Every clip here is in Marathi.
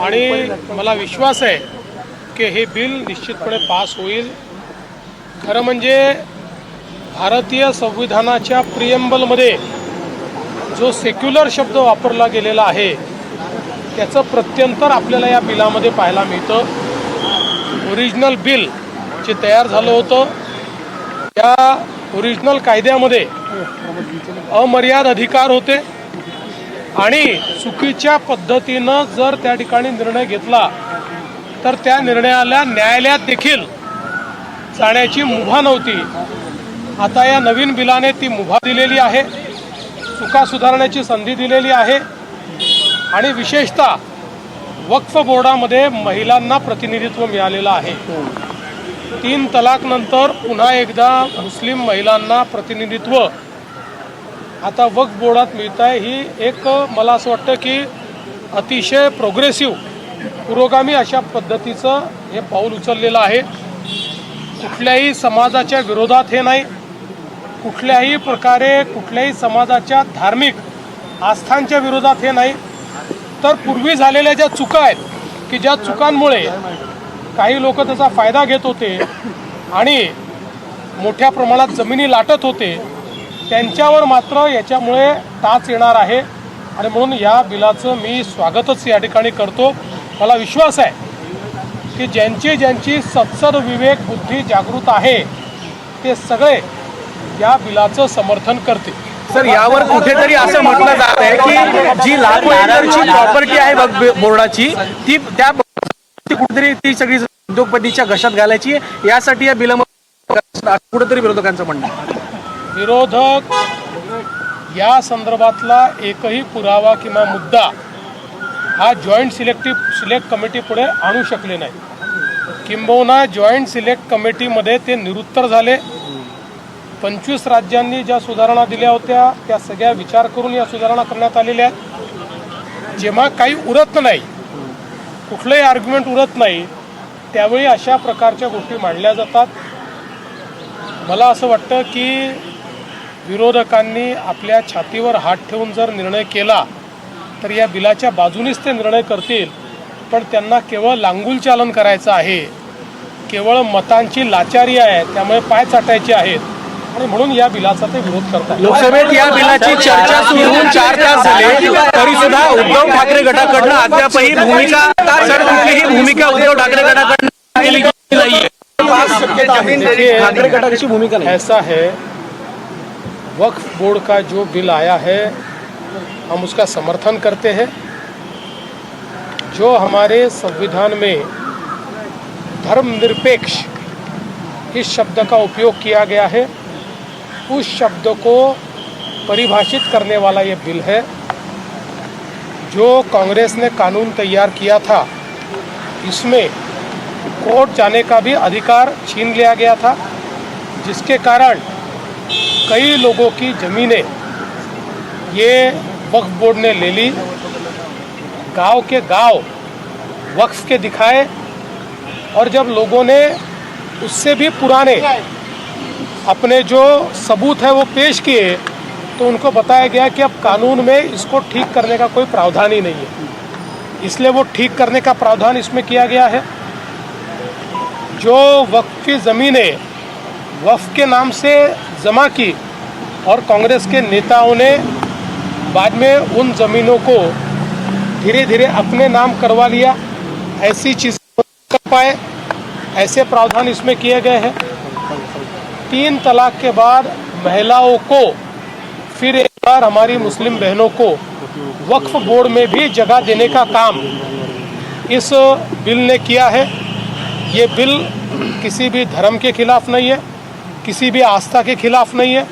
आणि मला विश्वास आहे की हे बिल निश्चितपणे पास होईल. खरं म्हणजे भारतीय संविधानाच्या प्रियंबलमध्ये जो सेक्युलर शब्द वापरला गेलेला आहे त्याचं प्रत्यंतर आपल्याला या बिलामध्ये पाहायला मिळतं. ओरिजिनल बिल जे तयार झालं होतं त्या ओरिजिनल कायद्यामध्ये अमर्याद अधिकार होते. आणि चुकीच्या पद्धतीनं जर त्या ठिकाणी निर्णय घेतला तर त्या निर्णयाला न्यायालयात देखील जाण्याची मुभा नव्हती. आता या नवीन बिलाने ती मुभा दिलेली आहे चुका सुधारण्याची संधी दिलेली आहे आणि विशेषतः वक्फ बोर्डामध्ये महिलांना प्रतिनिधित्व मिळालेलं आहे. तीन तलाकनंतर पुन्हा एकदा मुस्लिम महिलांना प्रतिनिधित्व आता वक्फ बोर्डात मिळत आहे. ही एक मला असं वाटतं की अतिशय प्रोग्रेसिव्ह पुरोगामी अशा पद्धतीचं हे पाऊल उचललेलं आहे. कुठल्याही समाजाच्या विरोधात हे नाही. कुठल्याही प्रकारे कुठल्याही समाजाच्या धार्मिक आस्थांच्या विरोधात हे नाही. तर पूर्वी झालेल्या ज्या चुका आहेत की ज्या चुकांमुळे काही लोक त्याचा फायदा घेत होते आणि मोठ्या प्रमाणात जमिनी लाटत होते त्यांच्यावर मात्र याच्यामुळे टाच येणार आहे. आणि म्हणून या बिलाचं मी स्वागतच या ठिकाणी करतो. मला विश्वास आहे की ज्यांची ज्यांची सत्सद विवेक बुद्धी जागृत आहे ते सगळे या बिलाचं समर्थन करतील. सर यावर कुठेतरी असं म्हटलं जात आहे की जी लाखो एकरची प्रॉपर्टी आहे बोर्डाची ती त्या कुठेतरी ती सगळी उद्योगपतीच्या घशात घालायची यासाठी या बिलामध्ये कुठेतरी विरोधकांचं म्हणणं विरोधक या संदर्भातला एकही पुरावा किंवा मुद्दा हा जॉईंट सिलेक्टिव्ह सिलेक्ट कमिटी पुढे आणू शकले नाही. किंबहुना जॉईंट सिलेक्ट कमिटीमध्ये ते निरुत्तर झाले. पंचवीस राज्यांनी ज्या सुधारणा दिल्या होत्या त्या सगळ्या विचार करून या सुधारणा करण्यात आलेल्या आहेत. जेव्हा काही उरत नाही कुठलंही आर्ग्युमेंट उरत नाही त्यावेळी अशा प्रकारच्या गोष्टी मांडल्या जातात. मला असं वाटतं की विरोधकांनी आपल्या छातीवर हात ठेवून जर निर्णय केला तर या बिलाच्या बाजूनीच ते निर्णय करतील. पण त्यांना केवळ लांगुल चालन करायचं आहे. केवळ मतांची लाचारी आहे त्यामुळे पाय चाटायचे आहेत. आणि म्हणून या बिलाचा ते विरोध करतात. लोकसभेत या बिलाची चर्चा सुरू होऊन चार तास झाले. तरी सुद्धा उद्धव ठाकरे गटाकडनं अद्यापही भूमिका कुठलीही भूमिका उद्धव ठाकरे गटाकडनं ठाकरे गटाची भूमिका नाही. ऐसा है वक्फ बोर्ड का जो बिल आया है, हम उसका समर्थन करते हैं। जो हमारे संविधान में धर्मनिरपेक्ष इस शब्द का उपयोग किया गया है, उस शब्द को परिभाषित करने वाला ये बिल है, जो कांग्रेस ने कानून तैयार किया था। इसमें कोर्ट जाने का भी अधिकार छीन लिया गया था, जिसके कारण कई लोगों की ज़मीनें ये वक्फ बोर्ड ने ले ली। गाँव के गाँव वक्फ के दिखाए और जब लोगों ने उससे भी पुराने अपने जो सबूत है वो पेश किए तो उनको बताया गया कि अब कानून में इसको ठीक करने का कोई प्रावधान ही नहीं है। इसलिए वो ठीक करने का प्रावधान इसमें किया गया है। जो वक्फ की ज़मीनें वक्फ के नाम से जमा की और कांग्रेस के नेताओं ने बाद में उन ज़मीनों को धीरे धीरे अपने नाम करवा लिया। ऐसी चीज़ कर पाए। ऐसे प्रावधान इसमें किए गए हैं। तीन तलाक के बाद महिलाओं को फिर एक बार हमारी मुस्लिम बहनों को वक्फ बोर्ड में भी जगह देने का काम इस बिल ने किया है। ये बिल किसी भी धर्म के खिलाफ नहीं है। किसी भी आस्था के खिलाफ नहीं है,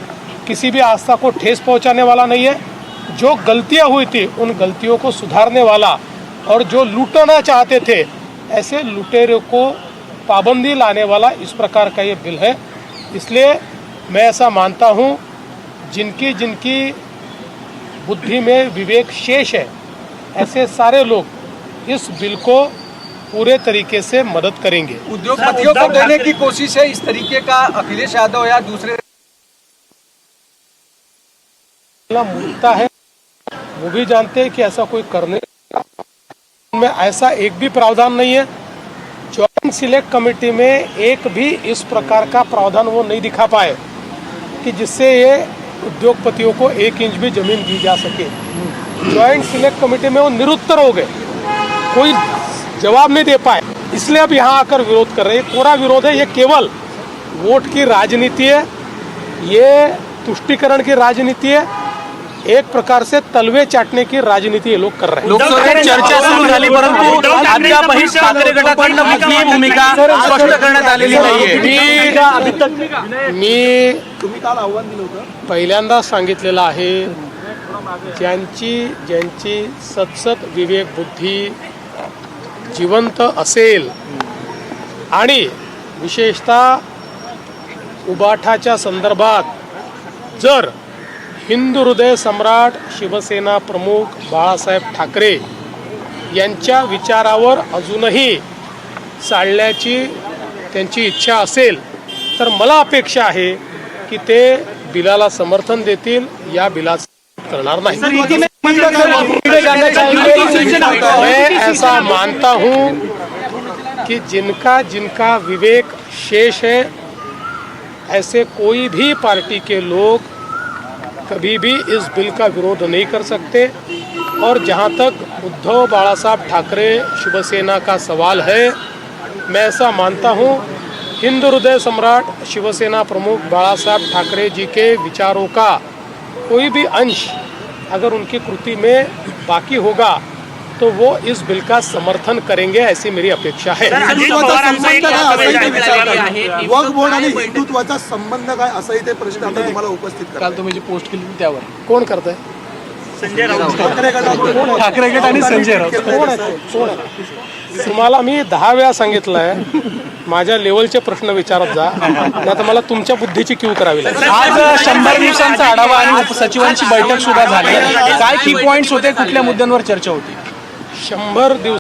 किसी भी आस्था को ठेस पहुँचाने वाला नहीं है। जो गलतियाँ हुई थी, उन गलतियों को सुधारने वाला और जो लूटना चाहते थे, ऐसे लुटेरों को पाबंदी लाने वाला इस प्रकार का ये बिल है। इसलिए मैं ऐसा मानता हूँ, जिनकी जिनकी बुद्धि में विवेक शेष है, ऐसे सारे लोग इस बिल को पूरे तरीके से मदद करेंगे। उद्योगपतियों को देने की कोशिश है इस तरीके का अखिलेश यादव या दूसरे मूर्खता है वो भी जानते हैं कि ऐसा कोई करने में ऐसा एक भी प्रावधान नहीं है। जॉइंट सिलेक्ट कमेटी में एक भी इस प्रकार का प्रावधान वो नहीं दिखा पाए कि जिससे ये उद्योगपतियों को एक इंच भी ज़मीन दी जा सके। जॉइंट सिलेक्ट कमेटी में वो निरुत्तर हो गए। कोई जवाब नहीं दे पाए। इसलिए अब यहाँ आकर विरोध कर रहे हैं। कोरा विरोध है ये केवल वोट की राजनीति है। ये तुष्टिकरण की राजनीति है। एक प्रकार से तलवे चाटने की राजनीति ये लोग कर रहे हैं। लोकसभेत चर्चा सुरू झाली परंतु अद्यापही ठाकरे गटाकडनं कुठलीही भूमिका स्पष्ट करण्यात आलेली नाहीये. मी मी पहिल्यांदा सांगितलेलं आहे ज्यांची ज्यांची सतसत विवेक बुद्धी जिवंत असेल. आणि विशेषतः उबाठाच्या संदर्भात जर हिंदू हृदय सम्राट शिवसेना प्रमुख बाळासाहेब ठाकरे यांच्या विचारावर अजूनही चालण्याची त्यांची इच्छा असेल तर मला अपेक्षा आहे की ते बिलाला समर्थन देतील या बिलाचं करणार नाही. मैं ऐसा मानता हूँ कि जिनका जिनका विवेक शेष है ऐसे कोई भी पार्टी के लोग कभी भी इस बिल का विरोध नहीं कर सकते। और जहाँ तक उद्धव बाला साहब ठाकरे शिवसेना का सवाल है मैं ऐसा मानता हूँ हिंदू हृदय सम्राट शिवसेना प्रमुख बाला साहब ठाकरे जी के विचारों का कोई भी अंश अगर उनकी कृति में बाकी होगा तो वो इस बिल का समर्थन करेंगे ऐसी मेरी अपेक्षा है। हिंदुत्वाचा संबंध काय असंही ते विचारतात आहे की वक्फ बोर्ड आणि हिंदुत्वाचा संबंध काय असंही ते प्रश्न आता तुम्हाला उपस्थित काल तुम्ही जी पोस्ट केली त्यावर. कोण करतंय? ठाकरे गटाकडून ठाकरे गट आणि संजय राऊत. तुम्हाला मी दहा वेळा सांगितलंय माझ्या लेवलचे प्रश्न विचारत जा. नाही तर मला तुमच्या बुद्धीची क्यू करावी लागेल. आज शंभर दिवसांचा आढावा आणि उपसचिवांची बैठक सुद्धा झाली. काय की पॉइंट्स होते कुठल्या मुद्द्यांवर चर्चा होती? शंभर दिवस